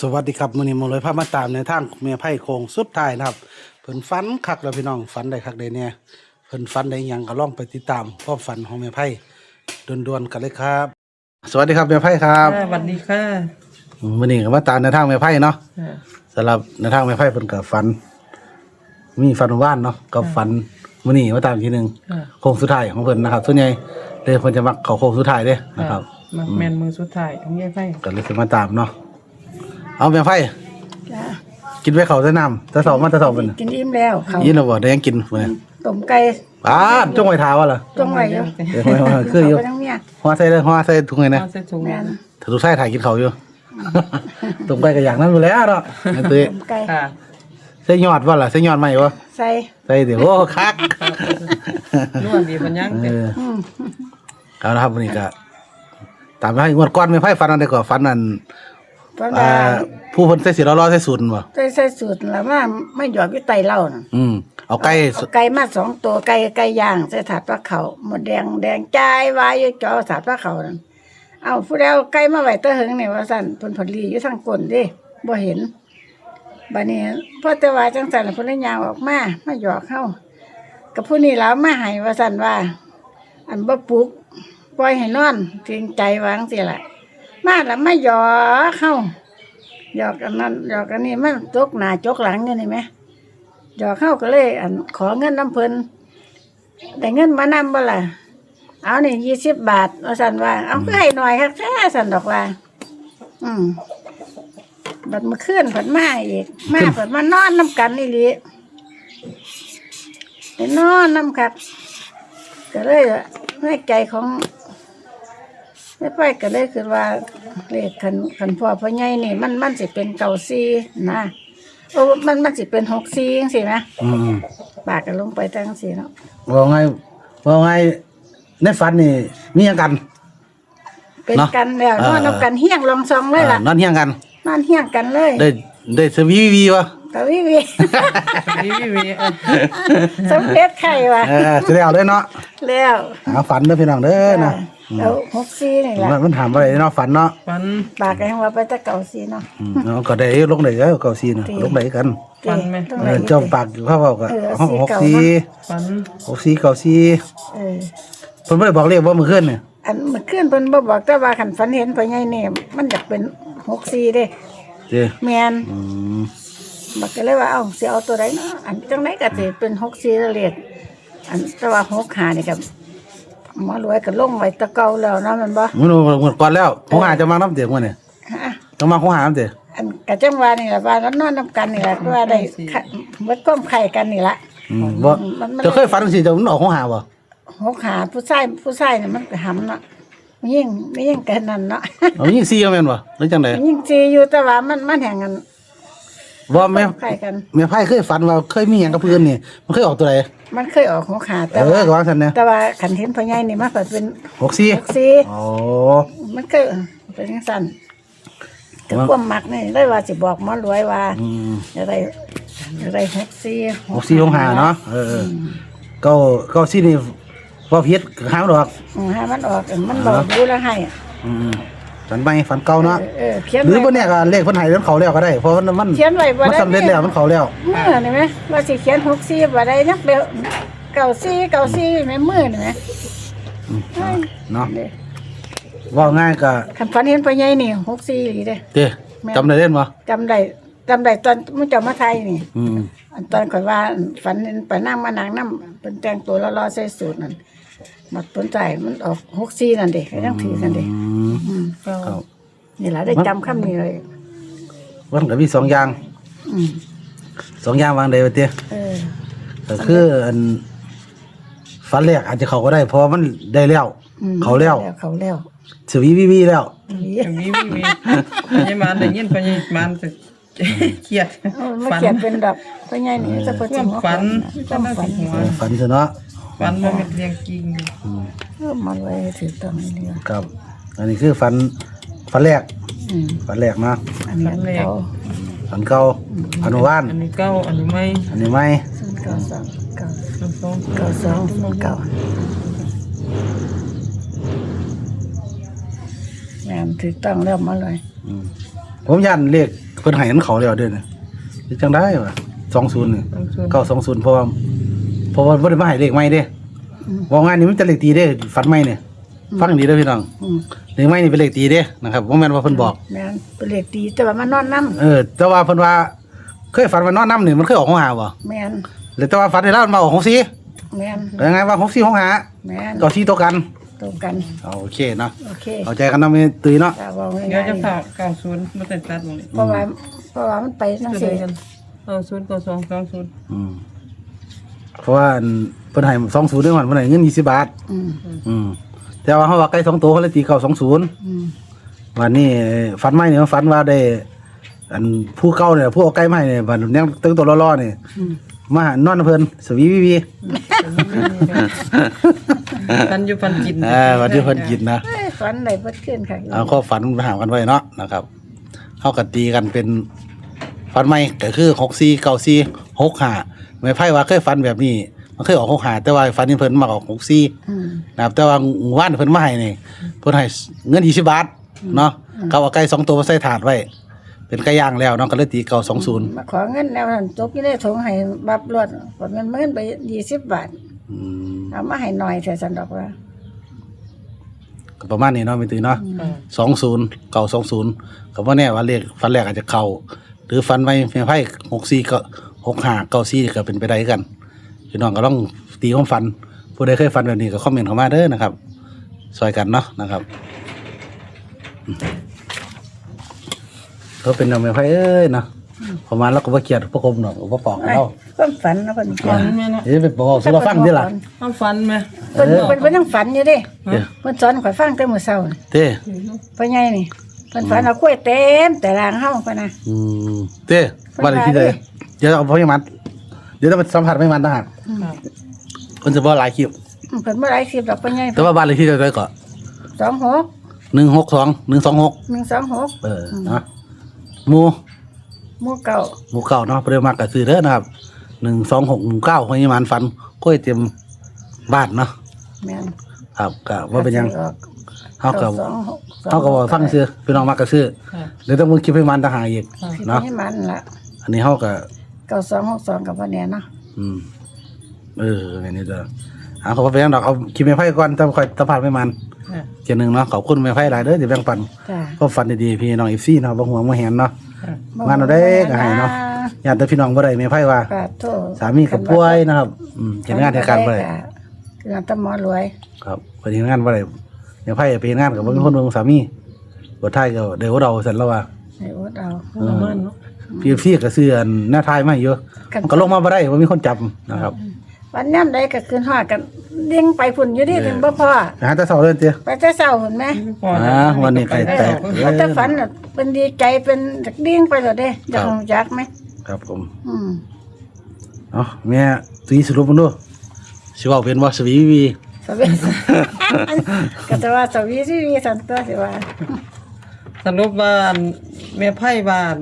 สวัสดีครับมื้อนี้หมาเลยพามาตามในทางเมียไพ่โคงสุดท้ายนะครับเพิ่นฝันคักแล้วพี่น้องฝันได้คักได้เนี่ยเพิ่นฝันได้หยังก็ลองไปติดตามความฝันของเมียไพ่ด่วนๆกันเลยครับ สวัสดีครับเมียไพ่ครับค่ะสวัสดีค่ะมื้อนี้ก็มาตามในทางเมียไพ่เนาะค่ะสำหรับในทางเมียไพ่เพิ่นก็ฝัน มีฝันว่านเนาะก็ฝันมื้อนี้มาตามอีกทีหนึงค่ะโค้งสุดท้ายของเพิ่นนะครับส่วนใหญ่เลยเพิ่นจะมักเข้าโค้งสุดท้ายเด้นะครับมาแมนมือสุดท้ายของยายไฟก็เลยสิมาตามเนาะ เอาเมียไพ่จ้ากินไว้เขาจะนำจะสอบมันจะสอบมันกินอิ่มแล้วเขายินเราบอกได้ยังกินมื้อนี้ต้มไก่ป้าดจงไว้ทาวะล่ะจงไว้อยู่เดี๋ยวไว้ไว้คืออยู่เาไปทั้งเมียหัวใส่เลยหัวใส่ถุงเลยนะ เอาใส่ถุงแม่นถ้าถุงใส่ถ่ายกินเขาอยู่ ตรงไปก็อย่างนั้นอยู่แล้วเนาะไอ้ตุ้ยต้มไก่ค่ะใส่ยอดวะล่ะใส่ยอดใหม่วะใส่ใส่เดี๋ยวโอ้คักนวดดีปัญญังเอเต็มออืมเอาละครับวันนี้ก็ตามไปงวดก้อนไม่ไพ่ฟันอันใดก่อนฟันอัน เพราะอ่าว่าผู้คนใส่สีล้อๆใส่สูตรบ่ใส่ใส่สูตรแล้วว่าไม่หยอกอยู่ไตเหล้าน่ะอืมเอาไก่เอาไก่มาสองตัวไก่ไก่ย่างใส่ถาดปลาเขาหมดแดงแดงจ่ายวายอยู่จอถาดปลาเขานั่นเอาผู้ใดเอาไก่มาไว้ตะเหิงนี่ว่าสั่นเพิ่นผลลีอยู่ทางก้นเดิบ่เห็นบัดนี้พอแต่ว่าจังสั่นแล้วเพิ่นเลยย่างออกมามาหยอกเฮากับผู้นี้แล้วมาให้ว่าสั่นว่า อันบ่ปลุกปล่อยให้นอนเกรงใจวาจังสิล่ะ มาแล้วไม่หยอกเข้าหยอกอันนั้นหยอกอันนี้มันจกหน้าจกหลังอยู่นี่ไหมหยอกเข้าก็เลยอันขอเงินน้ำเพิ่นได้เงินมานำบ่ล่ะเอานี่ยี่สิบบาทว่าสันว่า เอาก็ให้หน่อยครับแท้สันดอกว่า อืมบัดมาขึ้นผัดมาอีกมาผัดมานอนน้ำกันนี่ลิไปนอนน้ำครับก็เลยในใจของ ไม่ไปก็เลยคือว่าเลขขันขันพ่อพ่อใหญ่นี่ มันมันสิเป็นเก่าซีนะโอ้มันมันสิเป็นหกซีจังสิไหมอืมปากกันลงไปตั้งสิเนาะว่าไงว่าไงในฝันนี่มีหยังกัน เป็นเนาะกันแล้วเออนอนนำกันเฮี้ยงลองซองเลยล่ะเออนอนเฮียงกัน นอนเฮี้ยงกันเลยได้ได้สวีวีวะแต่วิวีวิววิวเออสำเร็จไข่ว่ะเออจะได้เอาเลยเนาะแล้วหาฝันเด้อพี่น้องเด้อนะ แล้วหกซีนี่ล่ะมันมันถามอะไรเนาะฝันเนาะฟัน ปากกันว่าไปแตะเก่าซีเนาะ อืมเอาก็ได้ลงได้แล้วเก้าซีนะลงได้กันฟันไหมตรงเอไหน อเจ้าปากอยู่เขาบอกก็เออห้องสี่หกเก้าซีเนาะฟัน หกซีเก้าซีเออ เพิ่นบ่ได้บอกเลขว่ามื้อคืนเนี่ยอันเมื่อคืนเพิ่นบ่บอกแต่ว่าคันฝันเห็นพ่อใหญ่นี่มันอยากเป็นหกซีเด้เจ้แม่นอืมบอกก็เลยว่าเอ้าสิเอาตัวใดเนาะอันจังไดก็สิเป็นหกซีเรียกอันแต่ว่าหกหานี่ก็ หมอรวยก็ลงไว้แตะเก่าแล้วเนาะแมันบ่มื้อนู้นมื้อก่อนแล้วของหาจะมาน้ำเตียงมื้อนี่ฮะต้องมาของหาน้ำเตียงอันกะจังว่านี่ล่ะว่าแล้วนอนนํกันนี่ล่ะว่าได้ค่ะเบิดความไข่กันนี่ล่ะ อืมบ่มันมันเจะเคยฝันจังซี่เจะมันออกของหาบ่หกหาผู้ชายผู้ชายนี่มันก็หำเนาะมันยิ่งไม่ยิ่งกันนั่นเนาะ เอายิงซีเอาแม่นบ่หรือจังได๋มันยิ่งซีอยู่แต่ว่ามันมันแห่งกัน บ่แม่ไข่กัน แม่ไผเคยฝันว่าเคยมีหยังกับเพื่อนนี่มันเคยออกตัวใดมันเคยออกหกหาเอแต่อว่าก็ว่าซั่นนะแต่ว่าขันเห็นพ่อใหญ่นี่มันเปิดเป็นหกซีหกซีอ๋อ มันเคยเป็นจังซั่นก็ความมักนี่เลยว่าสิบอกหมอรวยว่าอืม อะไรอะไรหกซีหกซีของหาเนาะเออเก้าเก้าซีนี่บ่ผิดหาบ่ดอก อืมให้มันออกมันบอกรู้แล้วให้ อืม ฝันใหม่ฝันเก่าเนาะเออเขียนหรือไว้บ่เนี่ยก็เลขเพิ่นให้เพิ่นเขาแล้วก็ได้ เพราะมันมันเขียนไว้บ่มันได้สำเร็จแล้วมันเขาแล้วมือนี่ไหมว่าสิเขียนหกซีบ่ได้นักเดียวเก่าซีเก่าซีแม่มือนี่ไหมเนาะว่าง่ายก็คันฝันเห็นพ่อใหญ่นี่หกซีอีเด้เด้จำได้เล่นบ่จำได้จำได้ตอนมันจะมาไทยนี่อืมอันตอนก่อนว่าฝันเห็นไปนั่งมานางน้ำเป็นแต่งตัวรอๆใส่สูทนั่น มัดผลใจมันออกหกซีนั่นเด็กยังถือกันเด็กอืมอืมเก้าครับ นี่แหละได้จำคำนี้เลยมันก็มีสองอย่างอืมสองอย่างวางใดว่าเตี้ยเออก็คืออันฝันแรกอาจจะเขาก็ได้ เพราะมันได้แล้วอืมเขาแล้วเขาแล้วสวีวีวีแล้วนี่วิววิวพญามานได้ยินพญามานจะเครียดเออมาฝันเขียนเป็นดอกเพราะไงนี่จะเปิดความฝันคก็วามน่าฝัสินหัวฝันซะเนาะ ฝันว่าเป็นเรียงจริงเออมาไว้ถือต้องนี่เลยครับ อันนี้คือฝันฝันแรกอืมฝันแรกเนาะอันนี้อันเก่าฝันเก่าฝันเมื่อวานอันนี้เก้าอันนี้ไม่อันนี้ไม่ศูนย์เก้าสองเก้าสองเก้าสองศูนย์เก้าแม่นถือต้องแล้วมาเลยอืมผมยันเลขเพิ่นให้อันเขาแล้วเด้อเนี่ยจังได้วะ20นี่ต้องชวนเก้าสองศูนย์เพราะว่า เพราะว่าบ่ได้มาให้เลขใหม่เด้อืมว่างานนี้มันจะเลขตีเด้ฝันใหม่เนี่ยฟังดีเด้อพี่น้องอืมเลขใหม่นี่เป็นเลขตีเด้นะครับบ่แม่นว่าเพิ่นบอก แม่นเป็นเลขตีแต่ว่ามันนอนน้เออ แต่ว่าเพิ่นว่า เคยฝันว่านอนน้ำนี่มันเคยออกของหาบ่ำแม่นแล้วแต่ว่าฝันได้แล้วมันมาออกของซีแม่นแล้วยังไงว่าของซีของหาแม่นเก้าซีตัวกันตรงกัน เอาโอเคเนาะโอเคเข้าใจกันเนาะแม่ตุ้ยเนาะถ้าเว่าเดี๋ยวง่ายจะฝากเก้าศูนย์มาแต่ตัดตรงนี้ๆเพราะว่าเพราะว่ามันไปจังจะซี่ได้กันเก้าศูนย์เก้าสองเก้าศูนย์อืม เพราะว่าอันเพิ่นให้20ด้วยมันเพิ่นให้เงิน20บาท อืมอืมแต่ว่าเฮาว่าใกล้สองตัวเขาเลยตีเก้าสองศูนย์อืมวันนี้ฝันใหม่เนี่ยฝันว่าได้ อันผู้เก่าเนี่ยผู้เอาไก่มาให้เนี่ยวันนี้ตึงตัวล่อๆเนี่ยอืมมาหานอนเพิ่นสวีวีวีฟันอยู่ฟันกินเอ่าวันที่เพิ่นกินนะเอ้ยฝันได้เบิดขึ้นค่ะเอาข้อฝันมาหากันไว้เนาะนะครับเฮากันตีกันเป็นฝันใหม่ก็คือ64 94 65 ไม่ไพ่ว่าเคยฝันแบบนี้มันเคยออก65แต่ว่าฝันนี่เพิ่นมาออก64อืมนะครับแต่ว่าว่านเพิ่นมาให้นี่เพิ่นให้เงิน20บาทเนาะเขาเอาไก่สองตัวมาใส่ถาดไว้ เป็นไก่ย่างแล้วเนาะก็เลยตีเก่า20มาขอเงินแนวนั้นจกอยู่ในถุงให้บับรวดกดเงินเงินไป20บาทอืมเอามาให้หน่อยแต่สันดอกว่าก็ประมาณนี้เนาะไม่ตื่นเนาะอ่าสองศูนย์เก่าสองศูนย์ก็ว่าแน่ว่าเลขฟันแรกอาจจะเข้าหรือฟันไว้เพียงไพ่หกสี่ก็ หกห้าเก้าสี่ก็เป็นไปได้กันพี่น้องก็ต้องตีความฟัน ผู้ใดเคยฟันแบบนี้ก็คอมเมนต์เข้ามาเด้อนะครับซอยกันเนาะนะครับอืมก็เป็นเอาไม่ไพ่เอ้ยเนาะพอมาแล้วก็ว่าเกลียดพวกคมเนาะว่าปอกไอ้เราความฝันนะเพิ่นฟันไหมเนาะเดี๋ยวไปบอกสุรฟังดิล่ะเอาฟันไหมเพิ่นเพิ่นเพิ่นยังฝันอยู่เด้เด้อเพิ่นสอนข่อยฟังแต่มื้อเช้านี่เต้พ่อใหญ่นี่เพิ่นฝันเอากล้วยเต็มแต่รางเฮาเพิ่นน่ะอืมเต้วันอะไรที่เด้อ เดี๋ยวเอาพ่อยังมัด เดี๋ยวต้องไปสัมผัสไม่มันนะฮะครับคนจะบอกหลายคลิปอืมเพิ่นบ่หลายสิบดอกพ่อใหญ่แต่ว่าบ้านเลขที่เท่าไหร่ก็26หนึ่งหกสองหนึ่งสองหก126เออนะหมูหมู่เก่าหมูเก่าเนาะเปรี้ยวมากกับซื้อเด้อนะครับหนึ่งสองหกหนึ่งเก้าคนยี่มันฟันกล้วยเตรียมบ้านเนาะแม่นครับก็ว่าเป็นหยังออกเขากับสองหกสองเขากับว่าฟังซื้อพี่น้องมากกับซื้อครับเดี๋ยวต้องมึงคิดให้มันต่างหากอีกครับสิเนาะ ให้มันล่ะ อันนี้เขากั บ9262กับบ่แน่เนาะอืม เอออันนี้เด้อหาเขาว่าเป็นหยังดอกเอาคิดไม่ไพ่ก่อนต้องคอยสัมผัสไม่มันครับเจาหนึ่งเนาะขอบคุณไม่ไพ่หลายเด้อที่แบ่งปันจ้าก็ฟันดีๆพี่น้องอีซี่เนาะบ่ห่วงบ่แหนเนาะครับงานเราได้ก็ให้เนาะ ญาติพี่น้องบ่ได้ไม่ไพ่ว่า ปาโทสามีกับป่วยนะครับ อืมเฮ็ดงานเฮ็ดการบ่ได้คืองานตะหมอรวยครับเพิ่นเฮ็ดงานบ่ได้ไม่ไพ่ไปเฮ็ดงานกับบ่มีคนเบิ่งสามีบ่ทายก็ได้ว่าเราซั่นแล้วว่าให้อดเอาประ มาณเนาะพี่พี่ก็ซื้ออันหน้าทายมาให้อยู่มันก็ลงมาบ่ได้บ่มีคนจับนะครับ วันย่ำใดก็คืนหอดกันเด้งไปพุ่นอยู่ดิถึงบ่พอหาแต่เช้าเด้อเตี้ยไปแต่เช้าพุ่นแหมพออ่าวันนี้ไก่แตกเพราะแต่ฝันน่ะเป็นดีใจเป็นจักเด้งไปแล้วเด้อยากรู้จักไหมครับผมอืมเอ้าแม่ตีสรุปมันดูสิเว้าเป็นบ่สวีวีสวีก็จะว่าสวีสวีสันตัวสิว่าสรุปว่าอันแม่ไพ่บ้าน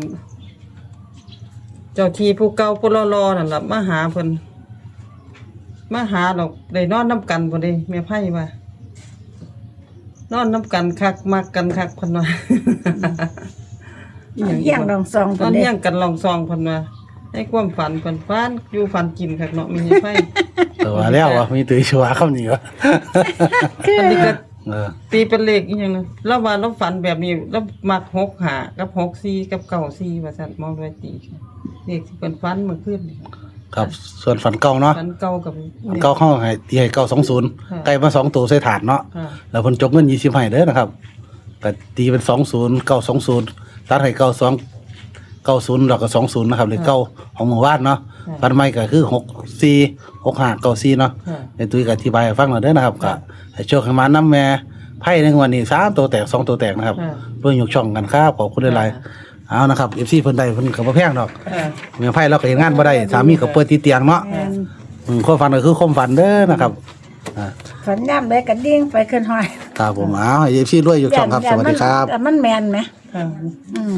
เจ้าที่ผู้เก่าผู้รอๆนั่นล่ะมาหาเพิ่นมาหาดอกได้นอนน้ำกันบ่ได้แม่ไพ่ว่านอนน้ำกันคักมักกันคักเพิ่นว่าอีหยังอีกเยี่ยงดวะองซองตพุ่อนนเด้เลี้ยงกันลองซองเพิ่นว่าให้ความฝันเพิ่นฝันอยู่ฝันกินคักเนาะมีไฟ แต่ว่าแล้วว่ามีตุ้ยชัวคำนี้วะอันนี้ก็เออตีเป็นเลขอีหยังนะแล้วว่าเราฝันแบบนี้แล้วมัก6หากับ6 4กับ9 4ว่าซั่นมองด้วยตี เลขที่เพิ่นฝันเมื่อคืนนี่ครับ ส่วนฝันเก่าเนาะฝันเก่ากับฝันเก่าเข้าให้ตีให้เก้าสองศูนย์ค่ะไก่มาสองตัวใส่ถาดเนาะค่ะแล้วเพิ่นจกเงินยี่สิบให้เด้อนะครับก็ตีเป็นสองศูนย์เก้าสองศูนย์ตัดให้เก้าสองเก้าศูนย์แล้วก็สองศูนย์นะครับเลยเก้าของหมู่บ้านเนาะฟันใหม่ก็คือหกสี่หกห้าเก้าสี่เนาะ ค่ะ ในตุ้ยก็อธิบายให้ฟังหน่อยเด้อนะครับก็ให้โชคให้มาน้ำแม่ไพ่ในงวันนี้สามตัวแตกสองตัวแตกนะครับค่ะ เพื่อยกช่องกันครับขอบคุณหลายๆ เอานะครับเอฟซีเพิ่นได้เพิ่นก็บ่แพงดอกค่ะแม่ไพ่เราก็เฮ็ดงานบ่ได้สามีก็เปิดที่เตียงเนาะแม่นอืมความฝันก็คือความฝันเด้อนะครับอ่าฝันย่ำใดก็เด้งไปขึ้นหอยครับผมเอาเอฟซีด้วยยกช่องครับสวัสดีครับแต่มันแม่นไหมค่ะอืม